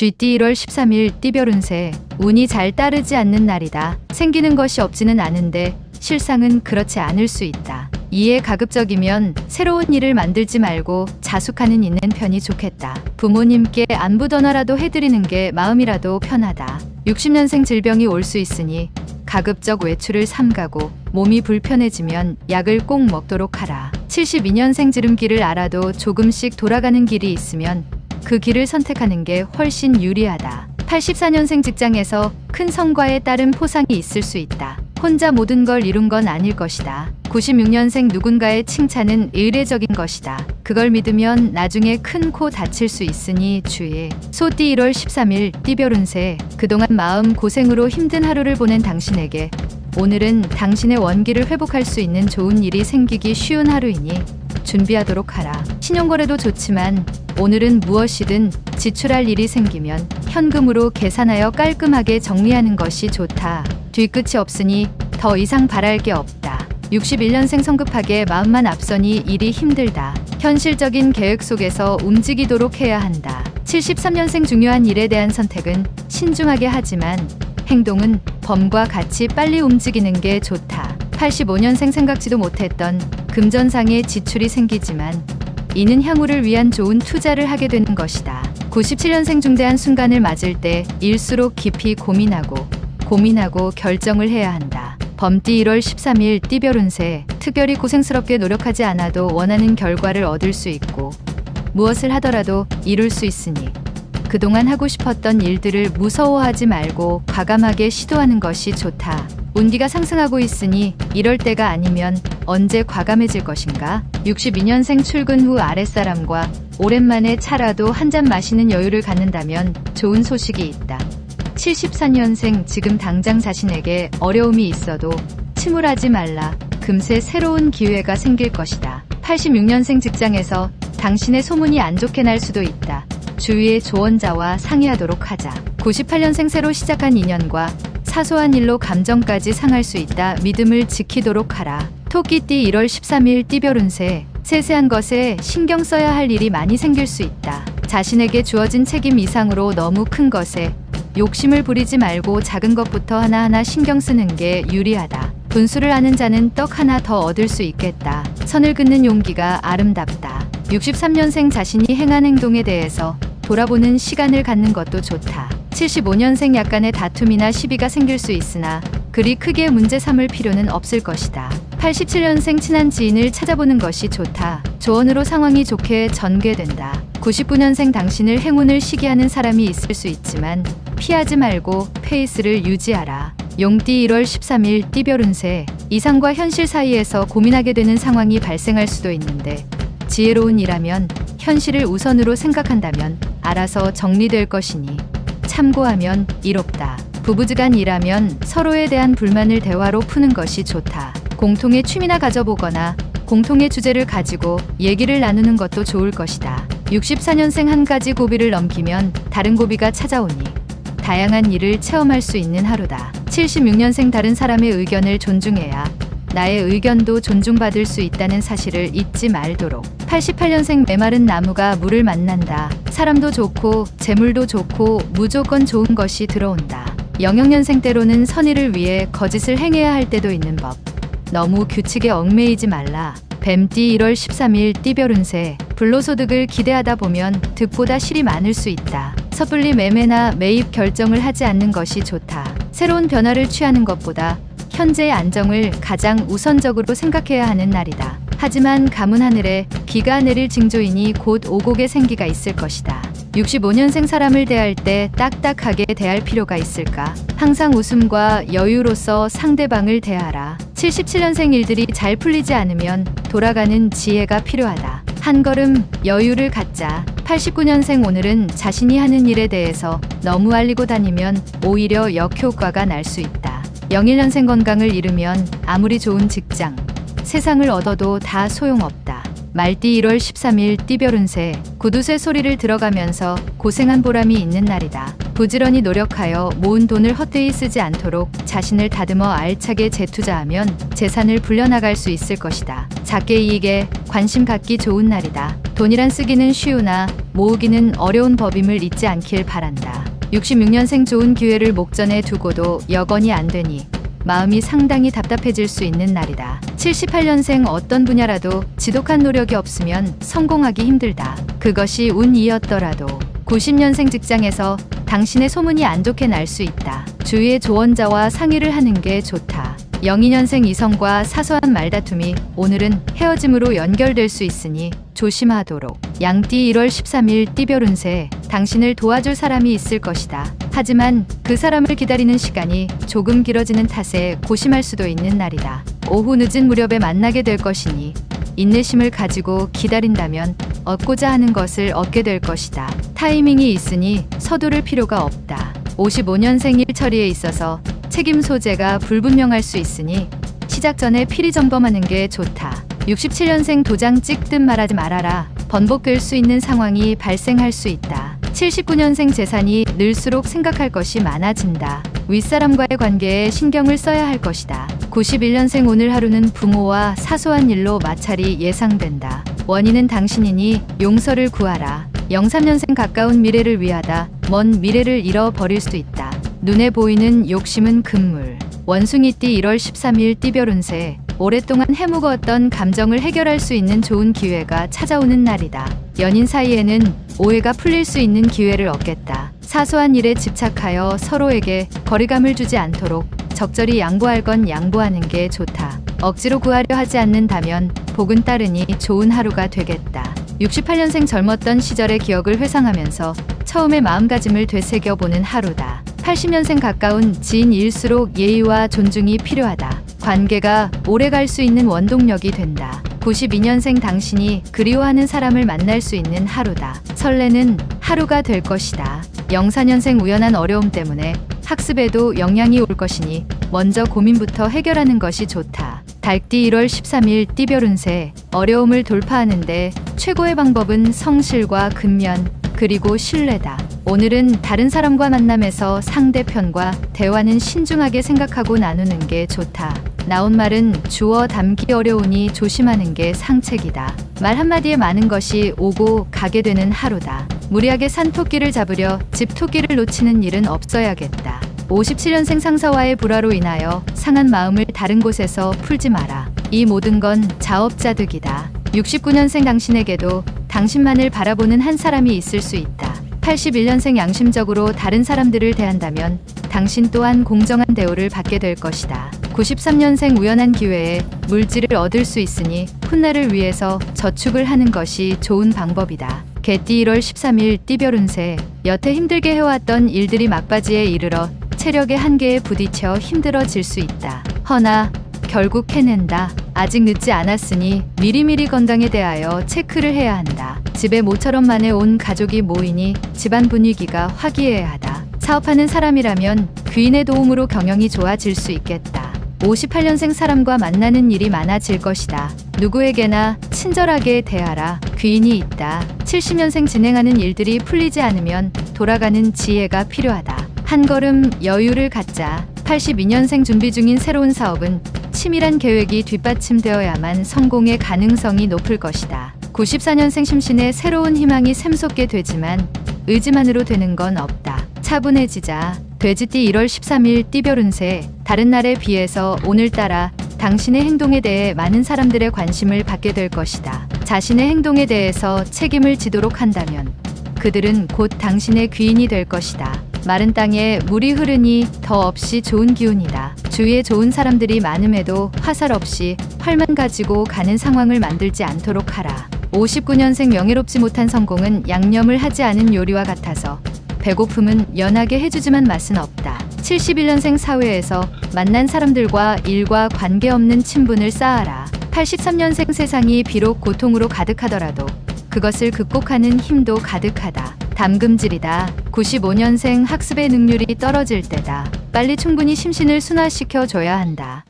쥐띠 1월 13일 띠별 운세 운이 잘 따르지 않는 날이다. 생기는 것이 없지는 않은데 실상은 그렇지 않을 수 있다. 이에 가급적이면 새로운 일을 만들지 말고 자숙하는 있는 편이 좋겠다. 부모님께 안부 전화라도 해드리는 게 마음이라도 편하다. 60년생 질병이 올 수 있으니 가급적 외출을 삼가고 몸이 불편해지면 약을 꼭 먹도록 하라. 72년생 지름길을 알아도 조금씩 돌아가는 길이 있으면 그 길을 선택하는 게 훨씬 유리하다. 84년생 직장에서 큰 성과에 따른 포상이 있을 수 있다. 혼자 모든 걸 이룬 건 아닐 것이다. 96년생 누군가의 칭찬은 의례적인 것이다. 그걸 믿으면 나중에 큰 코 다칠 수 있으니 주의. 소띠 1월 13일 띠별 운세 그동안 마음 고생으로 힘든 하루를 보낸 당신에게 오늘은 당신의 원기를 회복할 수 있는 좋은 일이 생기기 쉬운 하루이니 준비하도록 하라. 신용거래도 좋지만 오늘은 무엇이든 지출할 일이 생기면 현금으로 계산하여 깔끔하게 정리하는 것이 좋다. 뒤끝이 없으니 더 이상 바랄 게 없다. 61년생 성급하게 마음만 앞서니 일이 힘들다. 현실적인 계획 속에서 움직이도록 해야 한다. 73년생 중요한 일에 대한 선택은 신중하게 하지만 행동은 범과 같이 빨리 움직이는 게 좋다. 85년생 생각지도 못했던 금전상의 지출이 생기지만 이는 향후를 위한 좋은 투자를 하게 되는 것이다. 97년생 중대한 순간을 맞을 때 일수록 깊이 고민하고 고민하고 결정을 해야 한다. 범띠 1월 13일 띠별 운세 특별히 고생스럽게 노력하지 않아도 원하는 결과를 얻을 수 있고 무엇을 하더라도 이룰 수 있으니 그동안 하고 싶었던 일들을 무서워하지 말고 과감하게 시도하는 것이 좋다. 운기가 상승하고 있으니 이럴 때가 아니면 언제 과감해질 것인가? 62년생 출근 후 아랫사람과 오랜만에 차라도 한 잔 마시는 여유를 갖는다면 좋은 소식이 있다. 74년생 지금 당장 자신에게 어려움이 있어도 침울하지 말라. 금세 새로운 기회가 생길 것이다. 86년생 직장에서 당신의 소문이 안 좋게 날 수도 있다. 주위의 조언자와 상의하도록 하자. 98년생 새로 시작한 인연과 사소한 일로 감정까지 상할 수 있다. 믿음을 지키도록 하라. 토끼띠 1월 13일 띠별 운세 세세한 것에 신경 써야 할 일이 많이 생길 수 있다. 자신에게 주어진 책임 이상으로 너무 큰 것에 욕심을 부리지 말고 작은 것부터 하나하나 신경 쓰는 게 유리하다. 분수를 아는 자는 떡 하나 더 얻을 수 있겠다. 선을 긋는 용기가 아름답다. 63년생 자신이 행한 행동에 대해서 돌아보는 시간을 갖는 것도 좋다. 75년생 약간의 다툼이나 시비가 생길 수 있으나 그리 크게 문제 삼을 필요는 없을 것이다. 87년생 친한 지인을 찾아보는 것이 좋다. 조언으로 상황이 좋게 전개된다. 99년생 당신을 행운을 시기하는 사람이 있을 수 있지만 피하지 말고 페이스를 유지하라. 용띠 1월 13일 띠별 운세 이상과 현실 사이에서 고민하게 되는 상황이 발생할 수도 있는데 지혜로운 일하면 현실을 우선으로 생각한다면 알아서 정리될 것이니 참고하면 이롭다. 부부지간 일하면 서로에 대한 불만을 대화로 푸는 것이 좋다. 공통의 취미나 가져보거나 공통의 주제를 가지고 얘기를 나누는 것도 좋을 것이다. 64년생 한 가지 고비를 넘기면 다른 고비가 찾아오니 다양한 일을 체험할 수 있는 하루다. 76년생 다른 사람의 의견을 존중해야 나의 의견도 존중받을 수 있다는 사실을 잊지 말도록. 88년생 메마른 나무가 물을 만난다. 사람도 좋고 재물도 좋고 무조건 좋은 것이 들어온다. 영영년생 때로는 선의를 위해 거짓을 행해야 할 때도 있는 법. 너무 규칙에 얽매이지 말라. 뱀띠 1월 13일 띠별 운세 불로소득을 기대하다 보면 득보다 실이 많을 수 있다. 섣불리 매매나 매입 결정을 하지 않는 것이 좋다. 새로운 변화를 취하는 것보다 현재의 안정을 가장 우선적으로 생각해야 하는 날이다. 하지만 가문 하늘에 비가 내릴 징조이니 곧 오곡의 생기가 있을 것이다. 65년생 사람을 대할 때 딱딱하게 대할 필요가 있을까? 항상 웃음과 여유로서 상대방을 대하라. 77년생 일들이 잘 풀리지 않으면 돌아가는 지혜가 필요하다. 한 걸음 여유를 갖자. 89년생 오늘은 자신이 하는 일에 대해서 너무 알리고 다니면 오히려 역효과가 날 수 있다. 01년생 건강을 잃으면 아무리 좋은 직장, 세상을 얻어도 다 소용없다. 말띠 1월 13일 띠별 운세 구두쇠 소리를 들어가면서 고생한 보람이 있는 날이다. 부지런히 노력하여 모은 돈을 헛되이 쓰지 않도록 자신을 다듬어 알차게 재투자하면 재산을 불려나갈 수 있을 것이다. 작게 이익에 관심 갖기 좋은 날이다. 돈이란 쓰기는 쉬우나 모으기는 어려운 법임을 잊지 않길 바란다. 66년생 좋은 기회를 목전에 두고도 여건이 안 되니 마음이 상당히 답답해질 수 있는 날이다. 78년생 어떤 분야라도 지독한 노력이 없으면 성공하기 힘들다. 그것이 운이었더라도 90년생 직장에서 당신의 소문이 안 좋게 날 수 있다. 주위의 조언자와 상의를 하는 게 좋다. 02년생 이성과 사소한 말다툼이 오늘은 헤어짐으로 연결될 수 있으니 조심하도록. 양띠 1월 13일 띠별 운세 당신을 도와줄 사람이 있을 것이다. 하지만 그 사람을 기다리는 시간이 조금 길어지는 탓에 고심할 수도 있는 날이다. 오후 늦은 무렵에 만나게 될 것이니 인내심을 가지고 기다린다면 얻고자 하는 것을 얻게 될 것이다. 타이밍이 있으니 서두를 필요가 없다. 55년생 일 처리에 있어서 책임 소재가 불분명할 수 있으니 시작 전에 필히 점검하는 게 좋다. 67년생 도장 찍듯 말하지 말아라. 번복될 수 있는 상황이 발생할 수 있다. 79년생 재산이 늘수록 생각할 것이 많아진다. 윗사람과의 관계에 신경을 써야 할 것이다. 91년생 오늘 하루는 부모와 사소한 일로 마찰이 예상된다. 원인은 당신이니 용서를 구하라. 03년생 가까운 미래를 위하다. 먼 미래를 잃어버릴 수도 있다. 눈에 보이는 욕심은 금물. 원숭이띠 1월 13일 띠별 운세. 오랫동안 해묵었던 감정을 해결할 수 있는 좋은 기회가 찾아오는 날이다. 연인 사이에는 오해가 풀릴 수 있는 기회를 얻겠다. 사소한 일에 집착하여 서로에게 거리감을 주지 않도록 적절히 양보할 건 양보하는 게 좋다. 억지로 구하려 하지 않는다면 복은 따르니 좋은 하루가 되겠다. 68년생 젊었던 시절의 기억을 회상하면서 처음의 마음가짐을 되새겨보는 하루다. 80년생 가까운 지인일수록 예의와 존중이 필요하다. 관계가 오래 갈 수 있는 원동력이 된다. 92년생 당신이 그리워하는 사람을 만날 수 있는 하루다. 설레는 하루가 될 것이다. 04년생 우연한 어려움 때문에 학습에도 영향이 올 것이니 먼저 고민부터 해결하는 것이 좋다. 달띠 1월 13일 띠별 운세 어려움을 돌파하는데 최고의 방법은 성실과 근면 그리고 신뢰다. 오늘은 다른 사람과 만남에서 상대편과 대화는 신중하게 생각하고 나누는 게 좋다. 나온 말은 주어 담기 어려우니 조심하는 게 상책이다. 말 한마디에 많은 것이 오고 가게 되는 하루다. 무리하게 산 토끼를 잡으려 집 토끼를 놓치는 일은 없어야겠다. 57년생 상사와의 불화로 인하여 상한 마음을 다른 곳에서 풀지 마라. 이 모든 건 자업자득이다. 69년생 당신에게도 당신만을 바라보는 한 사람이 있을 수 있다. 81년생 양심적으로 다른 사람들을 대한다면 당신 또한 공정한 대우를 받게 될 것이다. 93년생 우연한 기회에 물질을 얻을 수 있으니 훗날을 위해서 저축을 하는 것이 좋은 방법이다. 개띠 1월 13일 띠별 운세 여태 힘들게 해왔던 일들이 막바지에 이르러 체력의 한계에 부딪혀 힘들어질 수 있다. 허나 결국 해낸다. 아직 늦지 않았으니 미리미리 건강에 대하여 체크를 해야 한다. 집에 모처럼 만에 온 가족이 모이니 집안 분위기가 화기애애하다. 사업하는 사람이라면 귀인의 도움으로 경영이 좋아질 수 있겠다. 58년생 사람과 만나는 일이 많아질 것이다. 누구에게나 친절하게 대하라. 귀인이 있다. 70년생 진행하는 일들이 풀리지 않으면 돌아가는 지혜가 필요하다. 한 걸음 여유를 갖자. 82년생 준비 중인 새로운 사업은 치밀한 계획이 뒷받침되어야만 성공의 가능성이 높을 것이다. 94년생 심신의 새로운 희망이 샘솟게 되지만 의지만으로 되는 건 없다. 차분해지자. 돼지띠 1월 13일 띠별 운세 다른 날에 비해서 오늘따라 당신의 행동에 대해 많은 사람들의 관심을 받게 될 것이다. 자신의 행동에 대해서 책임을 지도록 한다면 그들은 곧 당신의 귀인이 될 것이다. 마른 땅에 물이 흐르니 더 없이 좋은 기운이다. 주위에 좋은 사람들이 많음에도 화살 없이 활만 가지고 가는 상황을 만들지 않도록 하라. 59년생 명예롭지 못한 성공은 양념을 하지 않은 요리와 같아서 배고픔은 연하게 해주지만 맛은 없다. 71년생 사회에서 만난 사람들과 일과 관계없는 친분을 쌓아라. 83년생 세상이 비록 고통으로 가득하더라도 그것을 극복하는 힘도 가득하다. 담금질이다. 95년생 학습의 능률이 떨어질 때다. 빨리 충분히 심신을 순화시켜 줘야 한다.